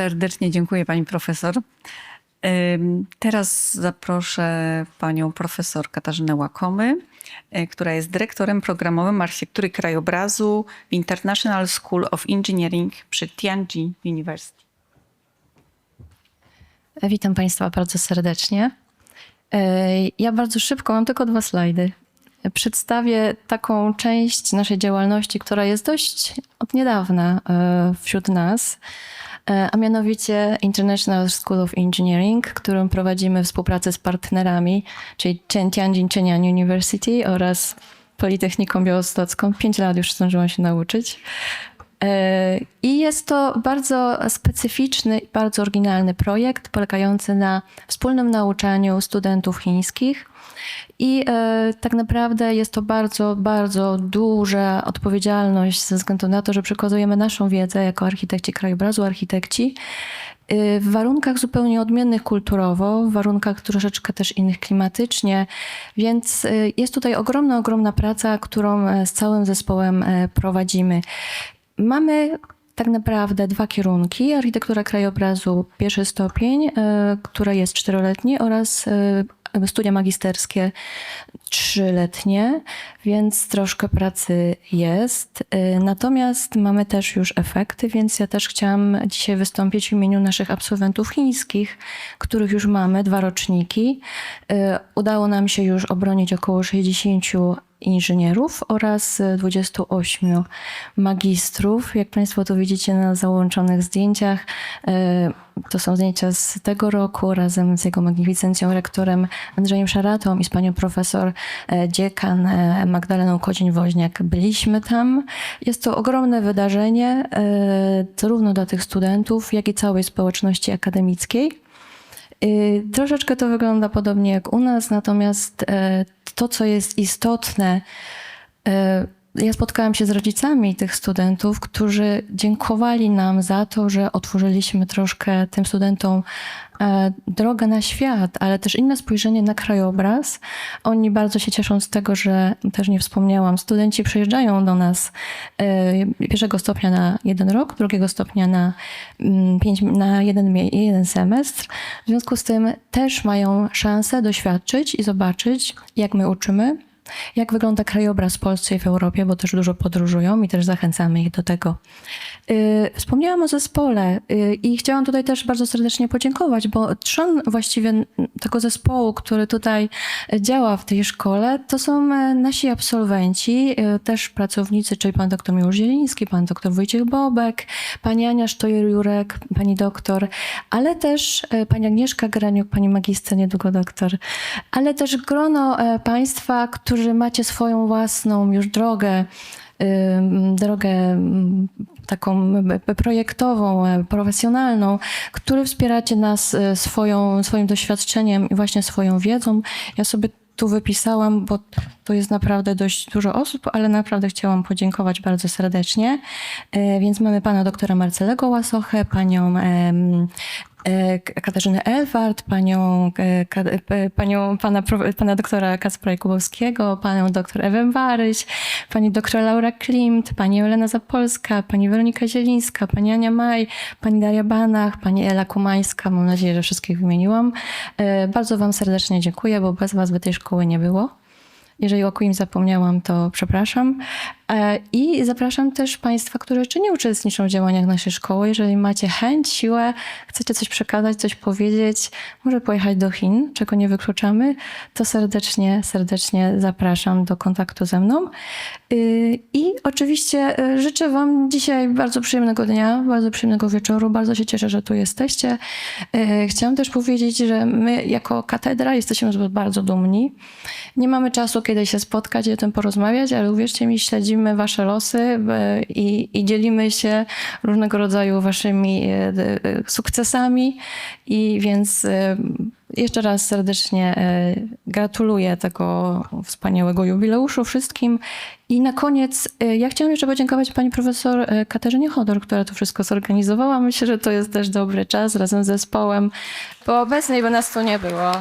Serdecznie dziękuję pani profesor. Teraz zaproszę panią profesor Katarzynę Łakomy, y, która jest dyrektorem programowym architektury krajobrazu w International School of Engineering przy Tianjin University. Witam Państwa bardzo serdecznie. E, Ja bardzo szybko, mam tylko dwa slajdy. Przedstawię taką część naszej działalności, która jest dość od niedawna e, wśród nas, a mianowicie International School of Engineering, którą prowadzimy w współpracy z partnerami, czyli Tianjin Shenyang University oraz Politechniką Białostocką. Pięć lat już zdążyłam się nauczyć. E, I jest to bardzo specyficzny i bardzo oryginalny projekt polegający na wspólnym nauczaniu studentów chińskich. I e, tak naprawdę jest to bardzo, bardzo duża odpowiedzialność ze względu na to, że przekazujemy naszą wiedzę jako architekci krajobrazu, architekci y, w warunkach zupełnie odmiennych kulturowo, w warunkach troszeczkę też innych klimatycznie, więc y, jest tutaj ogromna, ogromna praca, którą e, z całym zespołem e, prowadzimy. Mamy tak naprawdę dwa kierunki. Architektura krajobrazu pierwszy stopień, e, które jest czteroletni oraz e, studia magisterskie trzyletnie, więc troszkę pracy jest. E, Natomiast mamy też już efekty, więc ja też chciałam dzisiaj wystąpić w imieniu naszych absolwentów chińskich, których już mamy, dwa roczniki. Udało nam się już obronić około 60 inżynierów oraz e, 28 magistrów. Jak Państwo tu widzicie na załączonych zdjęciach, e, to są zdjęcia z tego roku razem z jego magnificencją rektorem Andrzejem Szaratą i z panią profesor e, dziekan e, Magdaleną Kodzień-Woźniak. Byliśmy tam. Jest to ogromne wydarzenie, zarówno dla tych studentów, jak i całej społeczności akademickiej. Troszeczkę to wygląda podobnie jak u nas, natomiast to, co jest istotne, e, ja spotkałam się z rodzicami tych studentów, którzy dziękowali nam za to, że otworzyliśmy troszkę tym studentom e, drogę na świat, ale też inne spojrzenie na krajobraz. Oni bardzo się cieszą z tego, że też nie wspomniałam, studenci przyjeżdżają do nas e, pierwszego stopnia na jeden rok, drugiego stopnia na, mm, pięć, na jeden, jeden semestr. W związku z tym też mają szansę doświadczyć i zobaczyć, jak my uczymy, jak wygląda krajobraz w Polsce i w Europie, bo też dużo podróżują i też zachęcamy ich do tego. Y, Wspomniałam o zespole y, i chciałam tutaj też bardzo serdecznie podziękować, bo trzon właściwie tego zespołu, który tutaj działa w tej szkole, to są e, nasi absolwenci, y, też pracownicy, czyli pan doktor Miłosz Zieliński, pan doktor Wojciech Bobek, pani Ania Sztojer-Jurek, pani doktor, ale też e, pani Agnieszka Graniuk, pani magister, niedługo doktor, ale też grono e, państwa, którzy macie swoją własną już drogę, drogę taką projektową, e, profesjonalną, który wspieracie nas e, swoją, swoim doświadczeniem i właśnie swoją wiedzą. Ja sobie tu wypisałam, bo to jest naprawdę dość dużo osób, ale naprawdę chciałam podziękować bardzo serdecznie. E, Więc mamy pana doktora Marcelego Łasochę, panią Katarzynę Elwart, panią, e, e, panią pana, pana doktora Kacpra Jakubowskiego, panią doktor Ewę Baryś, pani doktor Laura Klimt, pani Elena Zapolska, pani Weronika Zielińska, pani Ania Maj, pani Daria Banach, pani Ela Kumańska. Mam nadzieję, że wszystkich wymieniłam. E, Bardzo wam serdecznie dziękuję, bo bez was by tej szkoły nie było. Jeżeli o kimś zapomniałam, to przepraszam. E, I zapraszam też Państwa, którzy jeszcze nie uczestniczą w działaniach naszej szkoły. Jeżeli macie chęć, siłę, chcecie coś przekazać, coś powiedzieć, może pojechać do Chin, czego nie wykluczamy, to serdecznie, serdecznie zapraszam do kontaktu ze mną. Y, I oczywiście y, życzę Wam dzisiaj bardzo przyjemnego dnia, bardzo przyjemnego wieczoru. Bardzo się cieszę, że tu jesteście. Y, Chciałam też powiedzieć, że my jako katedra jesteśmy bardzo dumni. Nie mamy czasu, kiedy się spotkać i o tym porozmawiać, ale uwierzcie mi, śledzimy Wasze losy y, i, i dzielimy się różnego rodzaju Waszymi y, y, sukcesami. I więc jeszcze raz serdecznie gratuluję tego wspaniałego jubileuszu wszystkim. I na koniec ja chciałam jeszcze podziękować pani profesor Katarzynie Chodor, która to wszystko zorganizowała. Myślę, że to jest też dobry czas razem z zespołem, bo obecnej by nas tu nie było.